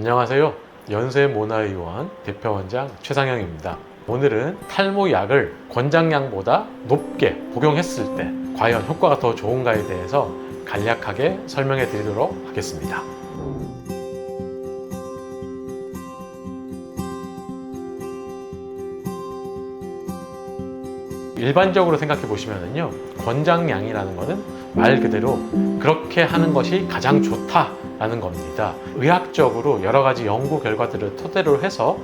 안녕하세요. 연세모나의원 대표원장 최상영입니다. 오늘은 탈모약을 권장량보다 높게 복용했을 때 과연 효과가 더 좋은가에 대해서 간략하게 설명해 드리도록 하겠습니다. 일반적으로 생각해 보시면은요 권장량이라는 것은 말 그대로 그렇게 하는 것이 가장 좋다 라는 겁니다. 의학적으로 여러 가지 연구 결과들을 토대로 해서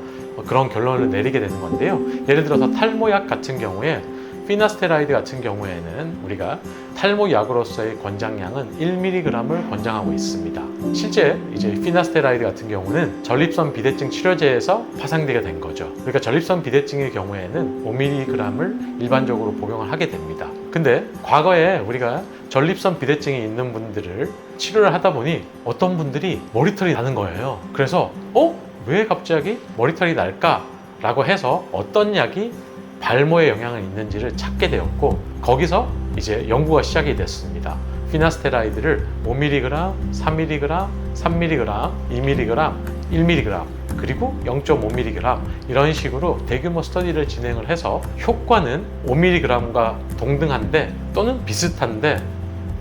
그런 결론을 내리게 되는 건데요. 예를 들어서 탈모약 같은 경우에 피나스테라이드 같은 경우에는 우리가 탈모약으로서의 권장량은 1mg을 권장하고 있습니다. 실제 이제 피나스테라이드 같은 경우는 전립선 비대증 치료제에서 파생되게 된 거죠. 그러니까 전립선 비대증의 경우에는 5mg을 일반적으로 복용을 하게 됩니다. 근데 과거에 우리가 전립선 비대증이 있는 분들을 치료를 하다 보니 어떤 분들이 머리털이 나는 거예요. 그래서 어? 왜 갑자기 머리털이 날까? 라고 해서 어떤 약이 발모에 영향을 있는지를 찾게 되었고 거기서 이제 연구가 시작이 됐습니다. 피나스테라이드를 5mg, 3mg, 3mg, 2mg, 1mg 그리고 0.5mg 이런 식으로 대규모 스터디를 진행을 해서 효과는 5mg과 동등한데 또는 비슷한데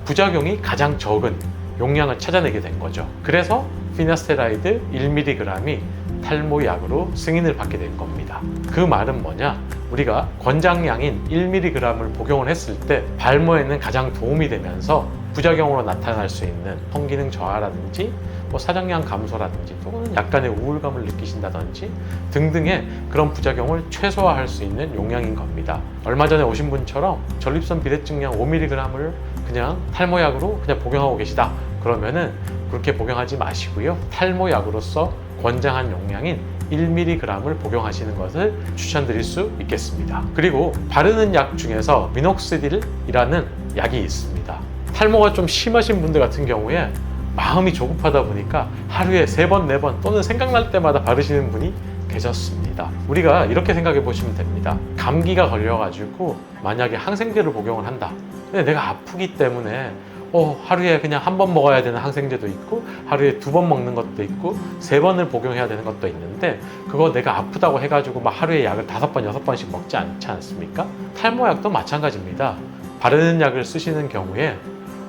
부작용이 가장 적은 용량을 찾아내게 된 거죠. 그래서 피나스테라이드 1mg이 탈모약으로 승인을 받게 된 겁니다. 그 말은 뭐냐? 우리가 권장량인 1mg을 복용을 했을 때 발모에는 가장 도움이 되면서 부작용으로 나타날 수 있는 성기능 저하라든지 뭐 사정량 감소라든지 또는 약간의 우울감을 느끼신다든지 등등의 그런 부작용을 최소화할 수 있는 용량인 겁니다. 얼마 전에 오신 분처럼 전립선 비대증량 5mg을 그냥 탈모약으로 그냥 복용하고 계시다. 그러면은 그렇게 복용하지 마시고요. 탈모약으로서 권장한 용량인 1mg을 복용하시는 것을 추천드릴 수 있겠습니다. 그리고 바르는 약 중에서 미녹시딜이라는 약이 있습니다. 탈모가 좀 심하신 분들 같은 경우에 마음이 조급하다 보니까 하루에 세 번, 네 번 또는 생각날 때마다 바르시는 분이 계셨습니다. 우리가 이렇게 생각해 보시면 됩니다. 감기가 걸려가지고 만약에 항생제를 복용을 한다. 근데 내가 아프기 때문에 어, 하루에 그냥 한 번 먹어야 되는 항생제도 있고 하루에 두 번 먹는 것도 있고 세 번을 복용해야 되는 것도 있는데 그거 내가 아프다고 해가지고 막 하루에 약을 다섯 번 여섯 번씩 먹지 않지 않습니까? 탈모약도 마찬가지입니다. 바르는 약을 쓰시는 경우에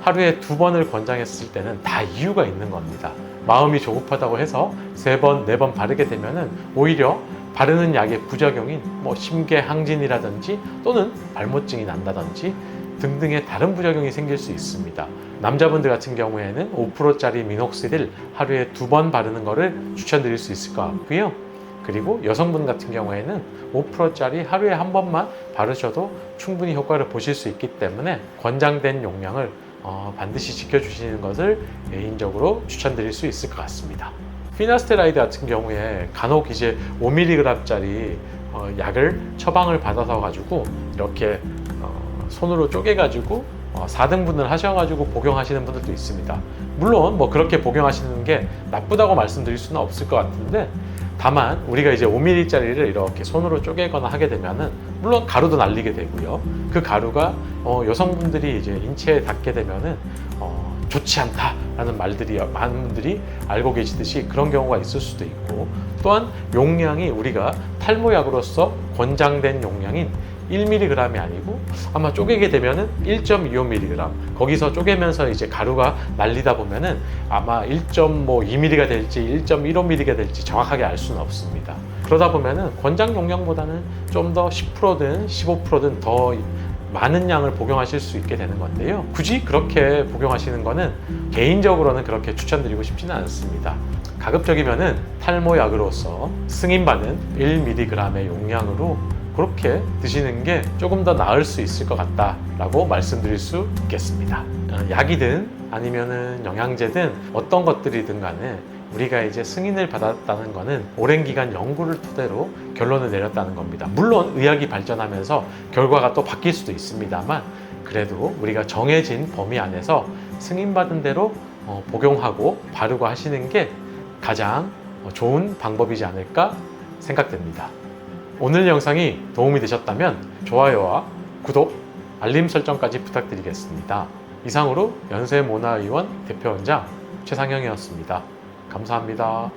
하루에 두 번을 권장했을 때는 다 이유가 있는 겁니다. 마음이 조급하다고 해서 세 번, 네 번 바르게 되면은 오히려 바르는 약의 부작용인 뭐 심계항진이라든지 또는 발모증이 난다든지 등등의 다른 부작용이 생길 수 있습니다. 남자분들 같은 경우에는 5%짜리 미녹시딜 하루에 두 번 바르는 것을 추천드릴 수 있을 것 같고요. 그리고 여성분 같은 경우에는 5%짜리 하루에 한 번만 바르셔도 충분히 효과를 보실 수 있기 때문에 권장된 용량을 어, 반드시 지켜주시는 것을 개인적으로 추천드릴 수 있을 것 같습니다. 피나스테라이드 같은 경우에 간혹 이제 5mg짜리 어, 약을 처방을 받아서 가지고 이렇게 어, 손으로 쪼개 가지고 어, 4등분을 하셔가지고 복용하시는 분들도 있습니다. 물론 뭐 그렇게 복용하시는 게 나쁘다고 말씀드릴 수는 없을 것 같은데 다만 우리가 이제 5mm짜리를 이렇게 손으로 쪼개거나 하게 되면은 물론 가루도 날리게 되고요. 그 가루가 어, 여성분들이 이제 인체에 닿게 되면은 어, 좋지 않다라는 말들이 많은 분들이 알고 계시듯이 그런 경우가 있을 수도 있고 또한 용량이 우리가 탈모약으로서 권장된 용량인 1mg이 아니고 아마 쪼개게 되면은 1.25mg 거기서 쪼개면서 이제 가루가 날리다 보면은 아마 1.2mm가 될지 1.15mm가 될지 정확하게 알 수는 없습니다. 그러다 보면은 권장 용량보다는 좀 더 10%든 15%든 더 많은 양을 복용하실 수 있게 되는 건데요. 굳이 그렇게 복용하시는 거는 개인적으로는 그렇게 추천드리고 싶지는 않습니다. 가급적이면은 탈모약으로서 승인받은 1mg의 용량으로 그렇게 드시는 게 조금 더 나을 수 있을 것 같다라고 말씀드릴 수 있겠습니다. 어, 약이든 아니면은 영양제든 어떤 것들이든 간에 우리가 이제 승인을 받았다는 것은 오랜 기간 연구를 토대로 결론을 내렸다는 겁니다. 물론 의학이 발전하면서 결과가 또 바뀔 수도 있습니다만 그래도 우리가 정해진 범위 안에서 승인받은 대로 어, 복용하고 바르고 하시는 게 가장 어, 좋은 방법이지 않을까 생각됩니다. 오늘 영상이 도움이 되셨다면 좋아요와 구독, 알림 설정까지 부탁드리겠습니다. 이상으로 연세문화의원 대표원장 최상영이었습니다. 감사합니다.